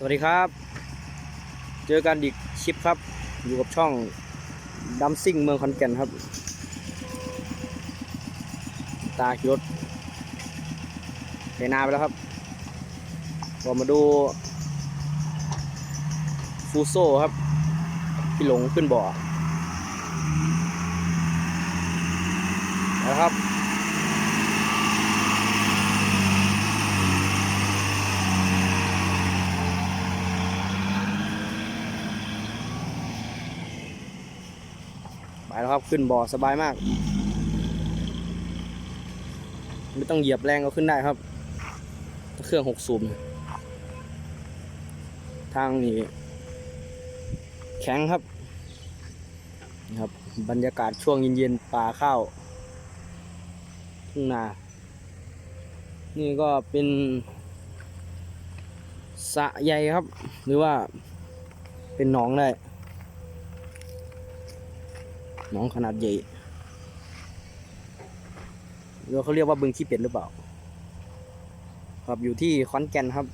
สวัสดีครับ เจอกันอีกชิปครับ อยู่กับช่องดัมซิ่งเมืองขอนแก่นครับ ตาขี่รถไปนาไปแล้วครับก็มาดูฟูโซ่ครับพี่หลงขึ้นบ่อแล้วครับ แล้วครับขึ้นบ่อสบายมาก ไม่ต้องเหยียบแรงก็ขึ้นได้ครับ เครื่องหกสูบทางนี้แข็งครับนี่ครับ บรรยากาศช่วงเย็นๆป่าข้าวทุ่งนา นี่ก็เป็นสะใหญ่ครับ หรือว่าเป็นหนองได้ หนองขนาดใหญ่หรือเขาเรียกว่าบึงขี้เป็ดหรือเปล่า ครับอยู่ที่ขอนแก่นครับ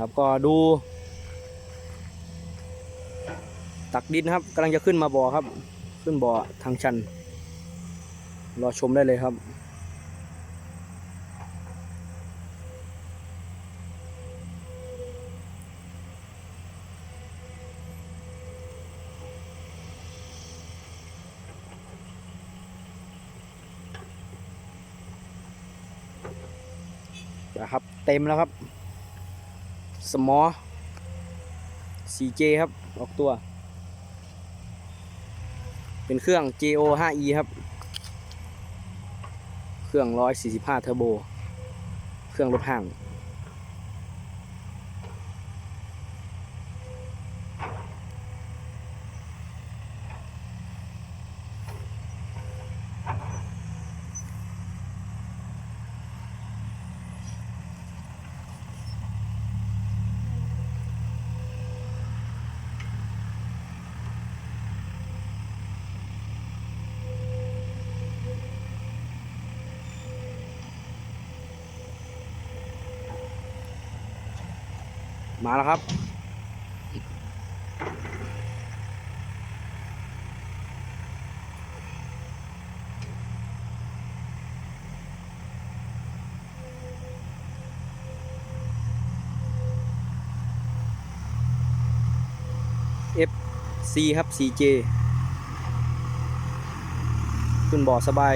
ครับก็ดู ตักดินครับกำลังจะขึ้นมาบ่อครับ ขึ้นบ่อทางชัน รอชมได้เลยครับ เต็มแล้วครับ สมอ 4J ครับ ออกตัว เป็นเครื่อง JO 5E ครับ เครื่อง 145 เทอร์โบ เครื่องรถห่าง มาแล้วครับ FC ครับ CJ ขึ้นบ่อสบาย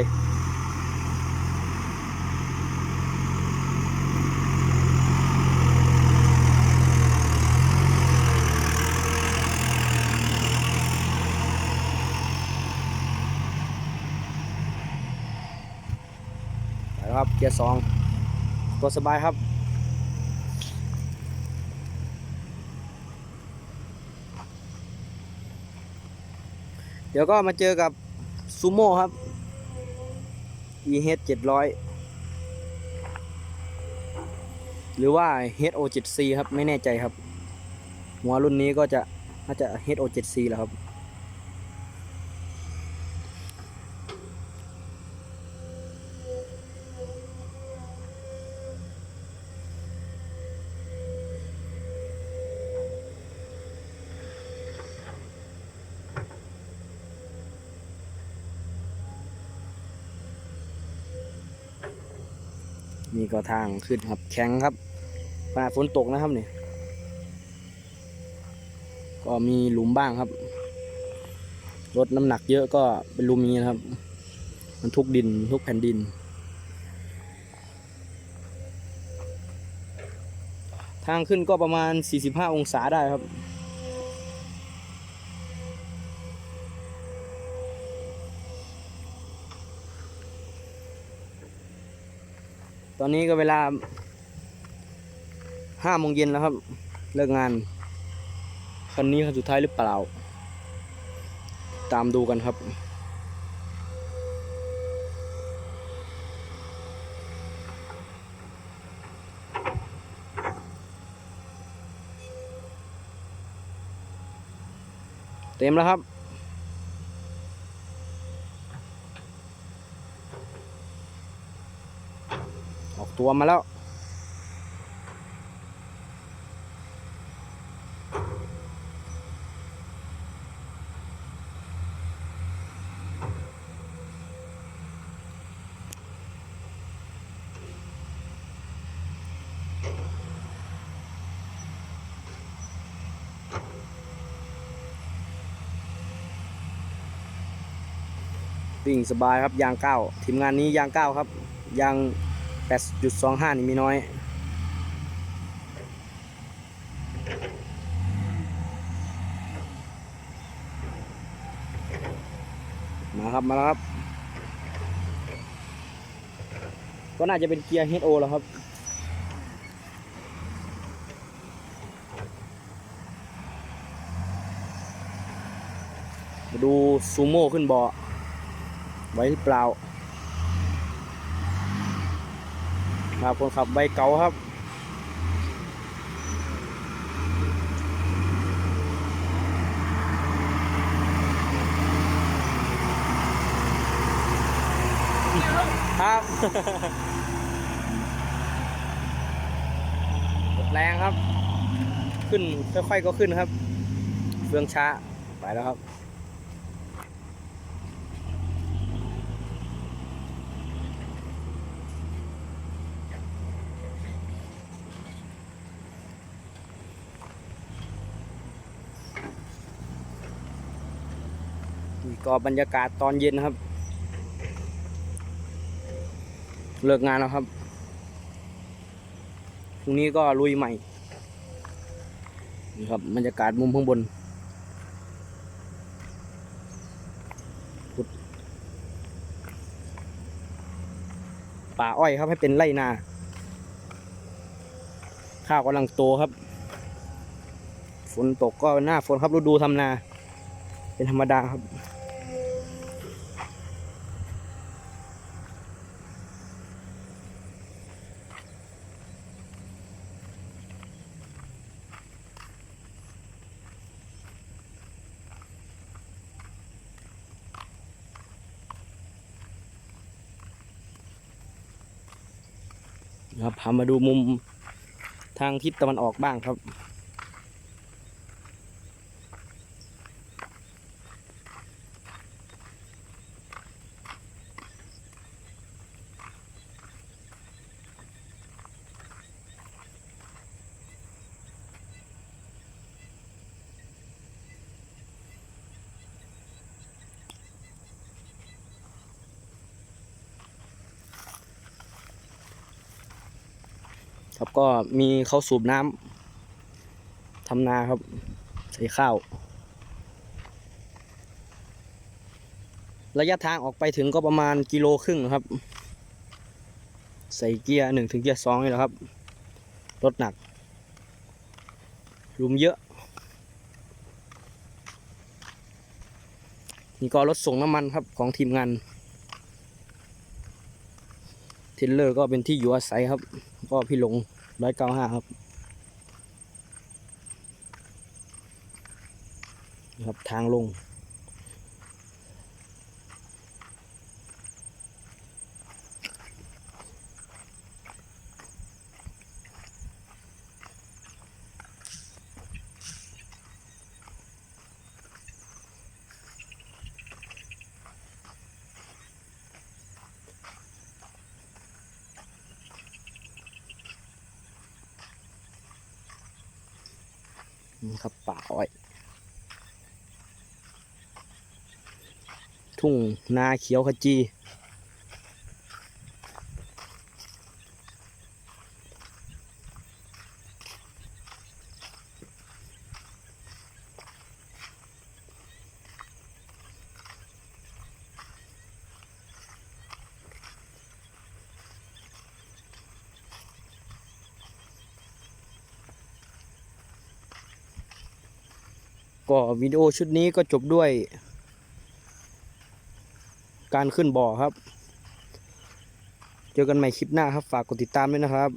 ครับ เกียร์สองตัวสบายครับ เดี๋ยวก็มาเจอกับซูโม่ครับ EH 700 หรือว่า HO 7C ครับ ไม่แน่ใจครับ หัวรุ่นนี้ก็จะน่าจะ HO 7C แล้วครับ นี่ก็ทางขึ้นครับแข็งครับขณะฝนตกนะครับเนี่ยก็มีหลุมบ้างครับ รถน้ำหนักเยอะก็เป็นลุมนี้นะครับ มันทุกดินทุกแผ่นดิน ทางขึ้นก็ประมาณ 45 องศาได้ครับ อนนี้ก็เวลาห้าโมงเย็นแล้วครับ เลิกงาน คันนี้คันสุดท้ายหรือเปล่า ตามดูกันครับเต็มแล้วครับ ออก ตัวมาแล้ว วิ่งสบายครับยางเก้าทีมงานนี้ยางเก้าครับยาง 8.25 นี่มีน้อย มาครับ มาแล้วครับ ก็น่าจะเป็นเกียร์ HO แล้วครับมาดูซูโม่ขึ้นเบาะไว้หรือเปล่า ครับคนขับใบเก่าครับครับหมดแรงครับ ขึ้นค่อยๆก็ขึ้นครับเฟืองช้าไปแล้วครับ ก็บรรยากาศตอนเย็นนะครับ เลิกงานแล้วครับพรุ่งนี้ก็ลุยใหม่นี่ครับบรรยากาศมุมข้างบนขุดป่าอ้อยครับให้เป็นไรนา ข้าวกำลังโตครับ ฝนตกก็หน้าฝนครับฤดูทำนา เป็นธรรมดาครับ ครับพามาดูมุมทางทิศตะวันออกบ้างครับ ครับก็มีเขาสูบน้ำทำนาครับ ใส่ข้าว ระยะทางออกไปถึงก็ประมาณกิโลครึ่งครับ ใส่เกียร์หนึ่งถึงเกียร์สองนี่แหละครับรถหนักลุมเยอะ นี่ก็รถส่งน้ำมันครับของทีมงาน เทรลเลอร์ก็เป็นที่อยู่อาศัยครับ ก็พี่หลงร้อยเก้าห้าครับนี่ครับทางลง นี่ครับป่าอ้อย ทุ่งนาเขียวขจี ก็วิดีโอชุดนี้ก็จบด้วย การขึ้นบ่อครับ เจอกันใหม่คลิปหน้าครับ ฝากกดติดตามด้วยนะครับ